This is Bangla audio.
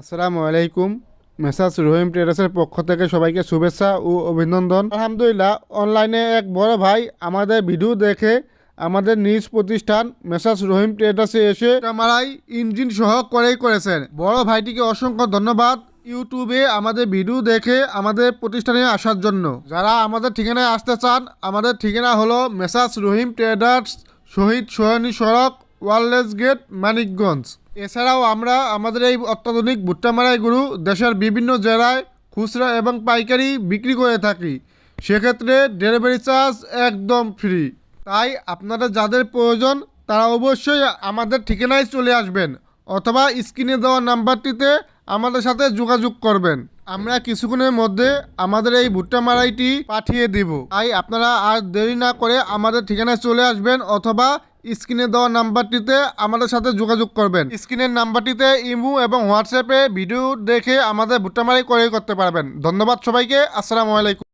আসসালামু আলাইকুম। মেসাজ রহিম ট্রেডার্সের পক্ষ থেকে সবাইকে শুভেচ্ছা ও অভিনন্দন। আলহামদুলিল্লাহ, অনলাইনে এক বড় ভাই আমাদের ভিডিও দেখে আমাদের নিজ প্রতিষ্ঠান মেসাজ রহিম ট্রেডার্সে এসে মারাই ইঞ্জিন সহ করেই করেছেন। বড় ভাইটিকে অসংখ্য ধন্যবাদ ইউটিউবে আমাদের ভিডিও দেখে আমাদের প্রতিষ্ঠানে আসার জন্য। যারা আমাদের ঠিকানায় আসতে চান, আমাদের ঠিকানা হলো মেসাজ রহিম ট্রেডার্স, শহীদ সোহানী সড়ক ওয়ারলেস গেট, মানিকগঞ্জ। এছাড়াও আমরা আমাদের এই অত্যাধুনিক ভুট্টা মারাই গরু দেশের বিভিন্ন জেলায় খুচরা এবং পাইকারি বিক্রি করে থাকি। সেক্ষেত্রে ডেলিভারি চার্জ একদম ফ্রি তাই আপনারা যাদের প্রয়োজন, তারা অবশ্যই আমাদের ঠিকানায় চলে আসবেন অথবা স্ক্রিনে দেওয়া নাম্বারটিতে আমাদের সাথে যোগাযোগ করবেন। আমরা কিছুক্ষণের মধ্যে আমাদের এই ভুট্টা মারাইটি পাঠিয়ে দিব। তাই আপনারা আর দেরি না করে আমাদের ঠিকানায় চলে আসবেন অথবা স্ক্রিনে দেওয়া নাম্বারটিতে আমাদের সাথে যোগাযোগ করবেন। স্ক্রিনের নাম্বারটিতে ইমু এবং হোয়াটসঅ্যাপে ভিডিও দেখে আমাদের ভুট্টামারি করে করতে পারবেন। ধন্যবাদ সবাইকে। আসসালামু আলাইকুম।